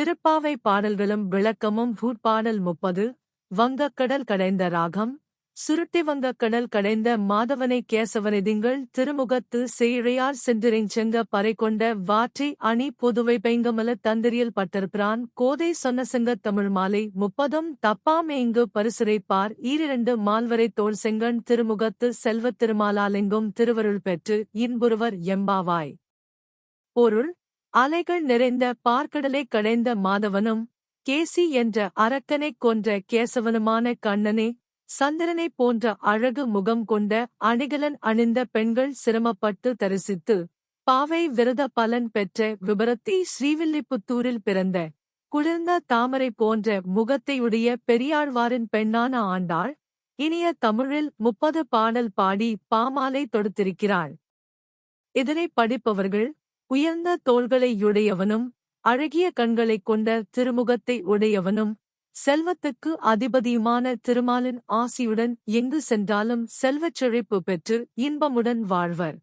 திருப்பாவை பாடல்களும் விளக்கமும் பாடல் முப்பது வங்கக்கடல் கடைந்த ராகம் சுருட்டி வங்கக்கடல் கடைந்த மாதவனை கேசவனை திங்கள் திருமுகத்து செங்க பறை கொண்ட வாற்றி அணி பொதுவை பெங்கமல தந்திரியல் பட்டர்பிரான் கோதை சொன்ன செங்க தமிழ் மாலை முப்பதும் தப்பாமே இங்கு பரிசுரைப்பார் ஈரிரண்டு மால்வரை தோல் செங்கன் திருமுகத்து செல்வத் திருமாலாலெங்கும் திருவருள் பெற்று இன்புருவர் எம்பாவாய். பொருள் அலைகள் நிறைந்த பார்க்கடலை கடைந்த மாதவனும் கேசி என்ற அரக்கனைக் கொன்ற கேசவனுமான கண்ணனே சந்திரனை போன்ற அழகு முகம் கொண்ட அணிகலன் அணிந்த பெண்கள் சிரமப்பட்டு தரிசித்து பாவை விரத பலன் பெற்ற விபரத்தி ஸ்ரீவில்லிபுத்தூரில் பிறந்த குளிர்ந்த தாமரை போன்ற முகத்தையுடைய பெரியாழ்வாரின் பெண்ணான ஆண்டாள் இனிய தமிழில் முப்பது பாடல் பாடி பாமாலை தொடுத்திருக்கிறாள். இதனை படிப்பவர்கள் உயர்ந்த தோள்களையுடையவனும் அழகிய கண்களைக் கொண்ட திருமுகத்தை உடையவனும் செல்வத்துக்கு அதிபதியுமான திருமாலின் ஆசியுடன் எங்கு சென்றாலும் செல்வச் செழிப்பு பெற்று இன்பமுடன் வாழ்வர்.